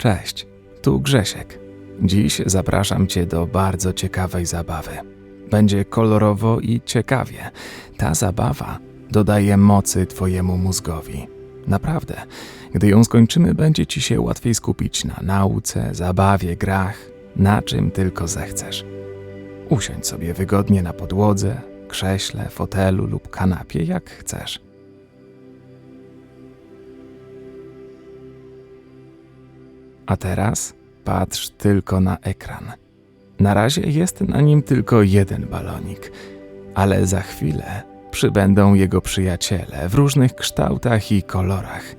Cześć, tu Grzesiek. Dziś zapraszam Cię do bardzo ciekawej zabawy. Będzie kolorowo i ciekawie. Ta zabawa dodaje mocy Twojemu mózgowi. Naprawdę, gdy ją skończymy, będzie Ci się łatwiej skupić na nauce, zabawie, grach, na czym tylko zechcesz. Usiądź sobie wygodnie na podłodze, krześle, fotelu lub kanapie, jak chcesz. A teraz patrz tylko na ekran. Na razie jest na nim tylko jeden balonik, ale za chwilę przybędą jego przyjaciele w różnych kształtach i kolorach.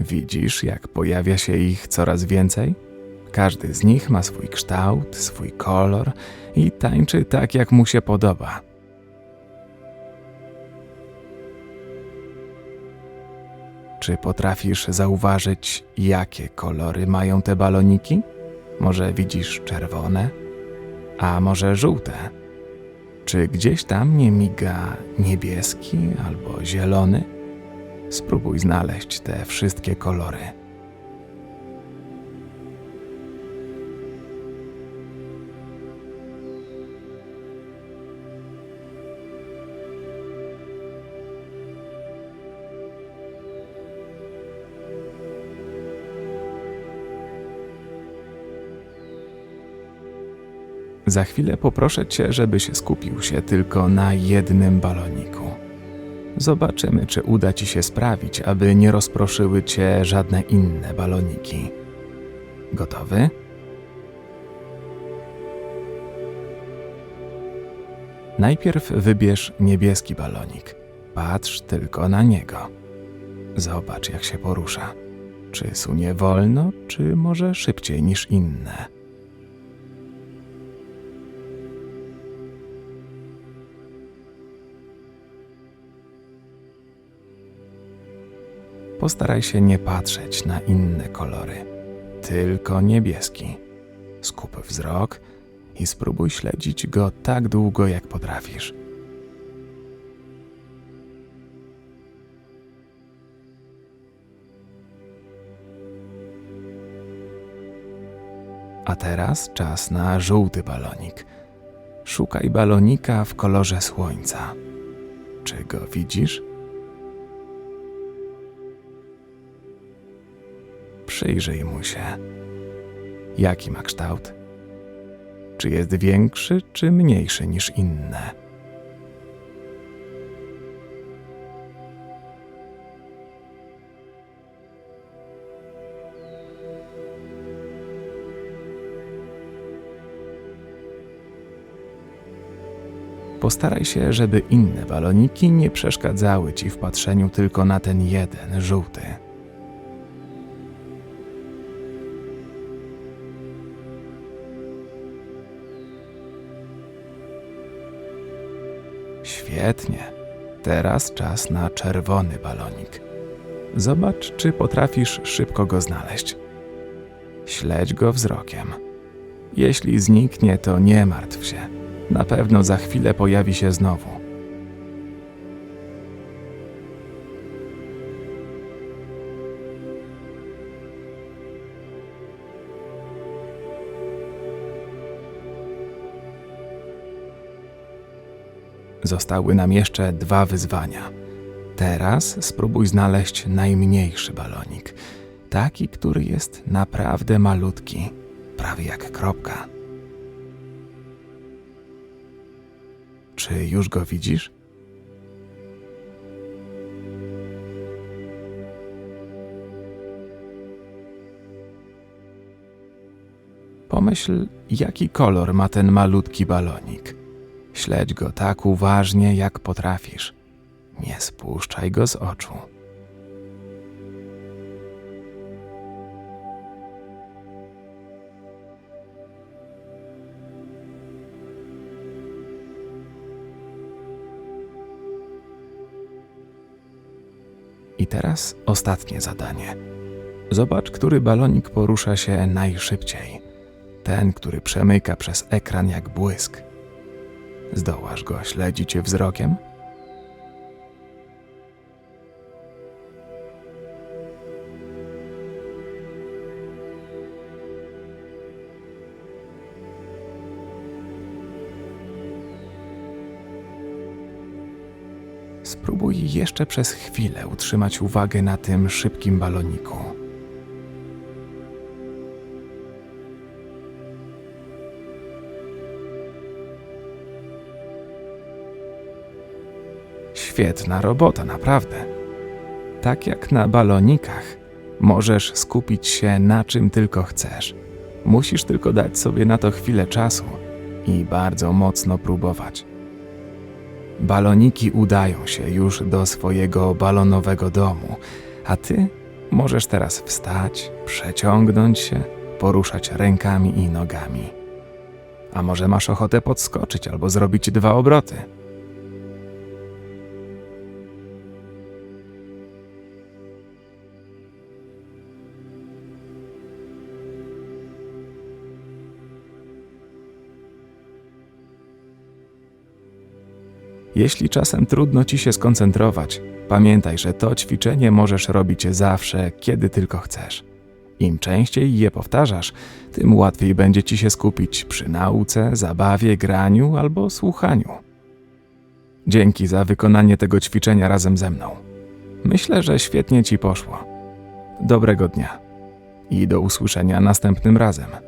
Widzisz, jak pojawia się ich coraz więcej? Każdy z nich ma swój kształt, swój kolor i tańczy tak, jak mu się podoba. Czy potrafisz zauważyć, jakie kolory mają te baloniki? Może widzisz czerwone, a może żółte? Czy gdzieś tam nie miga niebieski albo zielony? Spróbuj znaleźć te wszystkie kolory. Za chwilę poproszę cię, żebyś skupił się tylko na jednym baloniku. Zobaczymy, czy uda ci się sprawić, aby nie rozproszyły cię żadne inne baloniki. Gotowy? Najpierw wybierz niebieski balonik. Patrz tylko na niego. Zobacz, jak się porusza. Czy sunie wolno, czy może szybciej niż inne. Postaraj się nie patrzeć na inne kolory, tylko niebieski. Skup wzrok i spróbuj śledzić go tak długo, jak potrafisz. A teraz czas na żółty balonik. Szukaj balonika w kolorze słońca. Czy go widzisz? Przyjrzyj mu się. Jaki ma kształt? Czy jest większy, czy mniejszy niż inne? Postaraj się, żeby inne baloniki nie przeszkadzały ci w patrzeniu tylko na ten jeden żółty. Świetnie. Teraz czas na czerwony balonik. Zobacz, czy potrafisz szybko go znaleźć. Śledź go wzrokiem. Jeśli zniknie, to nie martw się. Na pewno za chwilę pojawi się znowu. Zostały nam jeszcze dwa wyzwania. Teraz spróbuj znaleźć najmniejszy balonik. Taki, który jest naprawdę malutki, prawie jak kropka. Czy już go widzisz? Pomyśl, jaki kolor ma ten malutki balonik. Śledź go tak uważnie, jak potrafisz. Nie spuszczaj go z oczu. I teraz ostatnie zadanie. Zobacz, który balonik porusza się najszybciej. Ten, który przemyka przez ekran jak błysk. Zdołasz go śledzić wzrokiem? Spróbuj jeszcze przez chwilę utrzymać uwagę na tym szybkim baloniku. Świetna robota, naprawdę. Tak jak na balonikach, możesz skupić się na czym tylko chcesz. Musisz tylko dać sobie na to chwilę czasu i bardzo mocno próbować. Baloniki udają się już do swojego balonowego domu, a ty możesz teraz wstać, przeciągnąć się, poruszać rękami i nogami. A może masz ochotę podskoczyć albo zrobić dwa obroty? Jeśli czasem trudno ci się skoncentrować, pamiętaj, że to ćwiczenie możesz robić zawsze, kiedy tylko chcesz. Im częściej je powtarzasz, tym łatwiej będzie ci się skupić przy nauce, zabawie, graniu albo słuchaniu. Dzięki za wykonanie tego ćwiczenia razem ze mną. Myślę, że świetnie ci poszło. Dobrego dnia i do usłyszenia następnym razem.